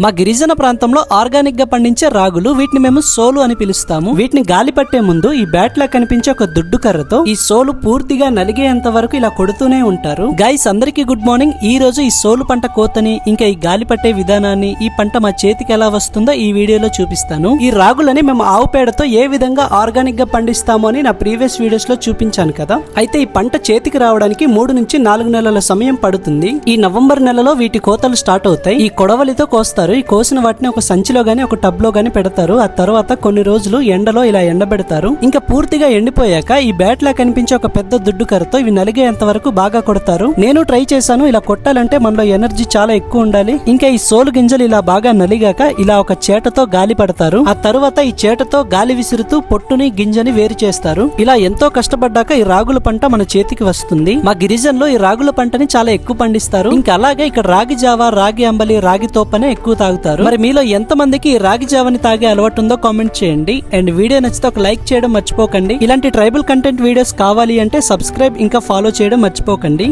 మా గిరిజన ప్రాంతంలో ఆర్గానిక్గా పండించే రాగులు వీటిని మేము సోలు అని పిలుస్తాము. వీటిని గాలి పట్టే ముందు ఈ బ్యాట్ లా కనిపించే ఒక దుడ్డు కర్రతో ఈ సోలు పూర్తిగా నలిగేంత వరకు ఇలా కొడుతూనే ఉంటారు. గైస్ అందరికీ గుడ్ మార్నింగ్ ఈ రోజు ఈ సోలు పంట కోతని ఇంకా ఈ గాలి పట్టే విధానాన్ని ఈ పంట మా చేతికి ఎలా వస్తుందో ఈ వీడియోలో చూపిస్తాను. ఈ రాగులని మేము ఆవు పేడతో ఏ విధంగా ఆర్గానిక్గా పండిస్తాము అని నా ప్రీవియస్ వీడియోస్లో చూపించాను కదా. అయితే ఈ పంట చేతికి రావడానికి మూడు నుంచి నాలుగు నెలల సమయం పడుతుంది. ఈ నవంబర్ నెలలో వీటి కోతలు స్టార్ట్ అవుతాయి. ఈ కొడవలితో కోస్తారు. ఈ కోసిన వాటిని ఒక సంచిలో గానీ ఒక టబ్లో గానీ పెడతారు. ఆ తర్వాత కొన్ని రోజులు ఎండలో ఇలా ఎండబెడతారు. ఇంకా పూర్తిగా ఎండిపోయాక ఈ బ్యాట్ లా కనిపించే ఒక పెద్ద దుడ్డు కర్రతో ఇవి నలిగేంత వరకు బాగా కొడతారు. నేను ట్రై చేశాను. ఇలా కొట్టాలంటే మనలో ఎనర్జీ చాలా ఎక్కువ ఉండాలి. ఇంకా ఈ సోలు గింజలు ఇలా బాగా నలిగాక ఇలా ఒక చేటతో గాలి పడతారు. ఆ తరువాత ఈ చేటతో గాలి విసురుతూ పొట్టుని గింజని వేరు చేస్తారు. ఇలా ఎంతో కష్టపడ్డాక ఈ రాగుల పంట మన చేతికి వస్తుంది. మా గిరిజనులు ఈ రాగుల పంటని చాలా ఎక్కువ పండిస్తారు. ఇంకా అలాగే ఇక్కడ రాగి జావా రాగి అంబలి రాగి తోపనే ఎక్కువ తాగుతారు. మరి మీలో ఎంత మందికి రాగి జావని తాగే అలవాటు ఉందో కామెంట్ చేయండి. అండ్ వీడియో నచ్చితే ఒక లైక్ చేయడం మర్చిపోకండి. ఇలాంటి ట్రైబల్ కంటెంట్ వీడియోస్ కావాలి అంటే సబ్స్క్రైబ్ ఇంకా ఫాలో చేయడం మర్చిపోకండి.